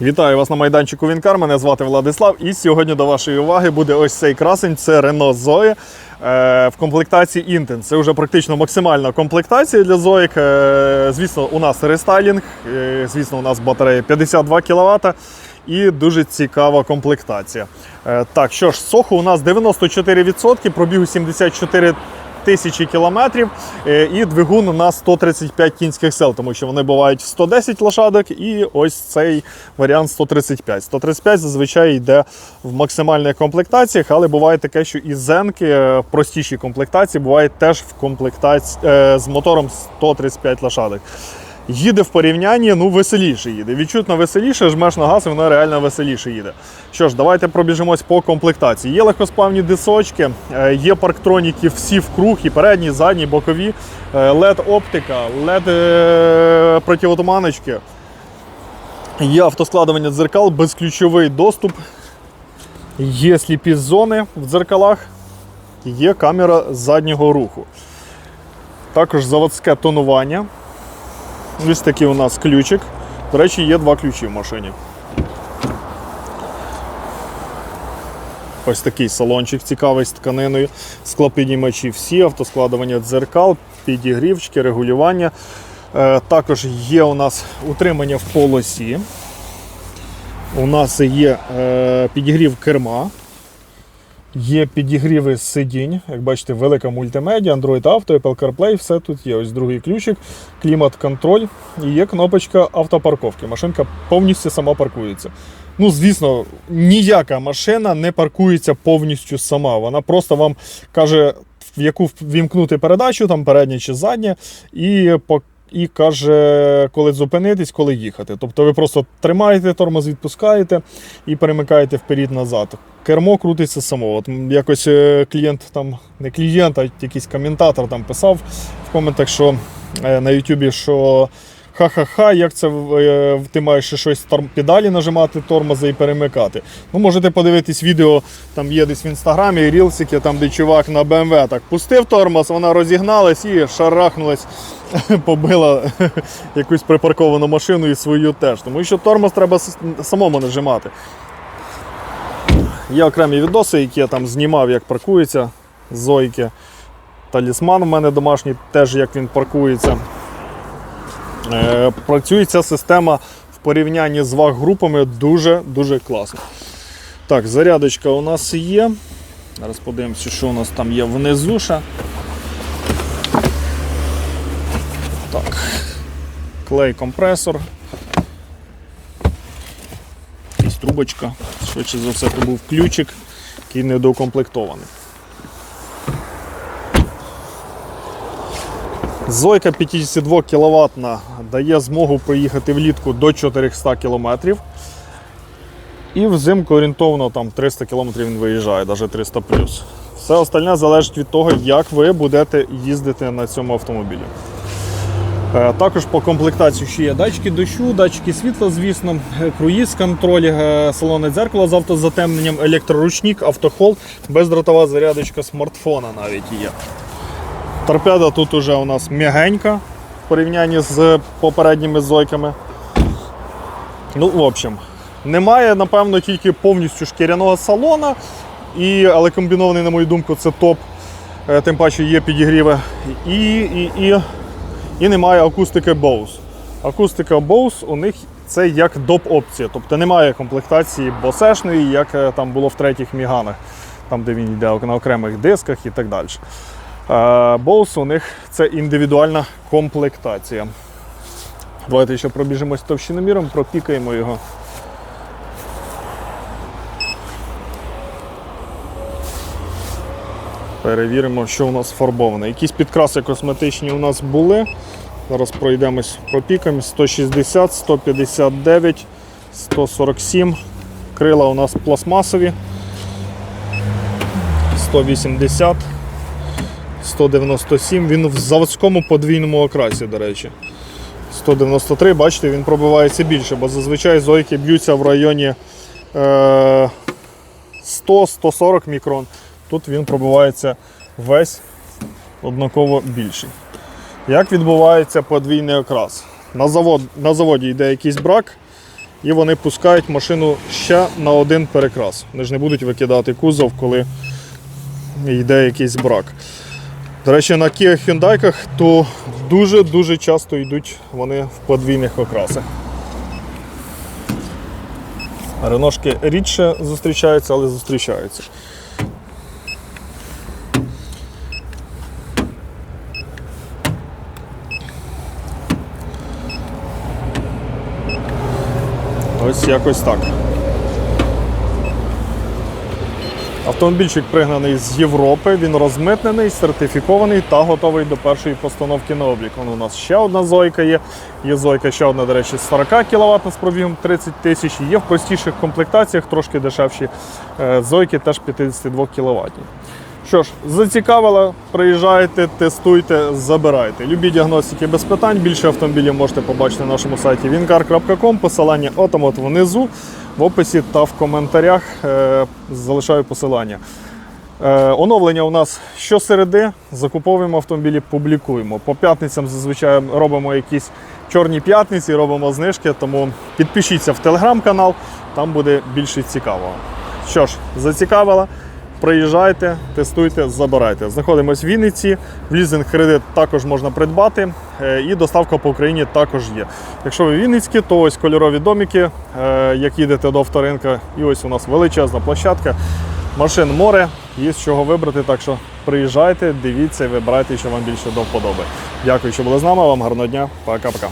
Вітаю вас на майданчику Вінкар. Мене звати Владислав. І сьогодні до вашої уваги буде ось цей красень. Це Renault Zoe е, в комплектації Intense. Це вже практично максимальна комплектація для Zoe. Е, звісно, у нас рестайлінг. Е, звісно, у нас батарея 52 кВт. І дуже цікава комплектація. Так, що ж, соху у нас 94%, пробігу 74 тисячі кілометрів, е, і двигун на 135 кінських сил, тому що вони бувають 110 лошадок, і ось цей варіант 135. 135 зазвичай йде в максимальних комплектаціях, але буває таке, що і зенки е, в простішій комплектації бувають теж в комплектації е, з мотором 135 лошадок. Їде в порівнянні, ну веселіше їде. Відчутно веселіше, жмеш на газ, і вона реально веселіше їде. Що ж, давайте пробіжимось по комплектації. Є легкосплавні дисочки, е, є парктроніки всі в круг, і передні, і задні, бокові, led оптика, led е, противотуманочки. Є автоскладування дзеркал, безключовий доступ. Є сліпі зони в дзеркалах, є камера заднього руху. Також заводське тонування. Ось такий у нас ключик. До речі, є два ключі в машині. Ось такий салончик цікавий з тканиною, склопіднімачі всі, автоскладування дзеркал, підігрівчики, регулювання. Е, також є у нас утримання в полосі. У нас є е, підігрів керма. Є підігріви сидінь, як бачите, велика мультимедіа, Android Auto, Apple CarPlay, все тут є. Ось другий ключик, клімат-контроль і є кнопочка автопарковки. Машинка повністю сама паркується. Ну, звісно, ніяка машина не паркується повністю сама. Вона просто вам каже, в яку вімкнути передачу, там передня чи задня, і по і каже, коли зупинитись, коли їхати. Тобто ви просто тримаєте тормоз, відпускаєте і перемикаєте вперед-назад. Кермо крутиться само. От якось е, клієнт там, не клієнт, а якийсь коментатор там писав в коментах, що е, на Ютубі, що ха-ха-ха, як це е, ти маєш щось торм- педалі нажимати, тормози і перемикати. Ну, можете подивитись відео, там є десь в інстаграмі, рілсики, там де чувак на BMW так пустив тормоз, вона розігналась і шарахнулась, побила якусь припарковану машину і свою теж. Тому що тормоз треба самому нажимати. Є окремі відоси, які я там знімав, як паркується зойки. Талісман у мене домашній, теж як він паркується. Е, Працює ця система в порівнянні з ваг-групами дуже-дуже класно. Так, зарядочка у нас є. Зараз подивимося, що у нас там є внизу. Так. Клей компресор. Якась трубочка. Швидше за все, це був ключик, який недоукомплектований. Зойка 52 кВт дає змогу проїхати влітку до 400 км. І взимку орієнтовно там 300 км він виїжджає, навіть 300 Все остальне залежить від того, як ви будете їздити на цьому автомобілі. Е, Також по комплектації ще є датчики дощу, датчики світла, звісно, е, круїз, контроль, е, салонне дзеркало з автозатемненням, електроручник, автохол, бездротова зарядочка смартфона навіть є. Торпеда тут уже у нас м'ягенька в порівнянні з попередніми зойками. Ну, в общем, немає, напевно, тільки повністю шкіряного салона, і, але комбінований, на мою думку, це топ. Е, Тим паче є підігріви. І, і, і, і немає акустики Bose. Акустика Bose у них це як доп опція. Тобто немає комплектації босешної, як е, там було в третіх міганах, там де він йде на окремих дисках і так далі. Bose у них це індивідуальна комплектація. Давайте ще пробіжимось товщиноміром, пропікаємо його. Перевіримо, що у нас фарбоване. Якісь підкраси косметичні у нас були. Зараз пройдемось пропікаємо. 160, 159, 147. Крила у нас пластмасові. 180. 197, він в заводському подвійному окрасі, до речі. 193, бачите, він пробивається більше, бо зазвичай зойки б'ються в районі е, 100-140 мікрон. Тут він пробивається весь однаково більший. Як відбувається подвійний окрас? На, завод, на заводі йде якийсь брак, і вони пускають машину ще на один перекрас. Вони ж не будуть викидати кузов, коли йде якийсь брак. До речі, на Kia Hyundai то дуже-дуже часто йдуть вони в подвійних окрасах. Реношки рідше зустрічаються, але зустрічаються. Ось якось так. Автомобільчик пригнаний з Європи, він розмитнений, сертифікований та готовий до першої постановки на облік. Вон у нас ще одна зойка є. Є зойка ще одна, до речі, 40 кВт з пробігом 30 тисяч. Є в простіших комплектаціях, трошки дешевші е, зойки, теж 52 кВт. Що ж, зацікавило, приїжджайте, тестуйте, забирайте. Любі діагностики без питань. Більше автомобілів можете побачити на нашому сайті wincar.com. Посилання отам от внизу, в описі та в коментарях е, залишаю посилання. Е, оновлення у нас щосереди, закуповуємо автомобілі, публікуємо. По п'ятницям зазвичай робимо якісь чорні п'ятниці, робимо знижки, тому підпишіться в телеграм-канал, там буде більше цікавого. Що ж, зацікавило? Приїжджайте, тестуйте, забирайте. Знаходимось в Вінниці. В лізинг кредит також можна придбати. е, І доставка по Україні також є. Якщо ви Вінницькі, то ось кольорові домики, е, як їдете до авторинка, і ось у нас величезна площадка. Машин море, є з чого вибрати. Так що приїжджайте, дивіться, вибирайте, що вам більше до вподоби. Дякую, що були з нами. Вам гарного дня. Пока-пока.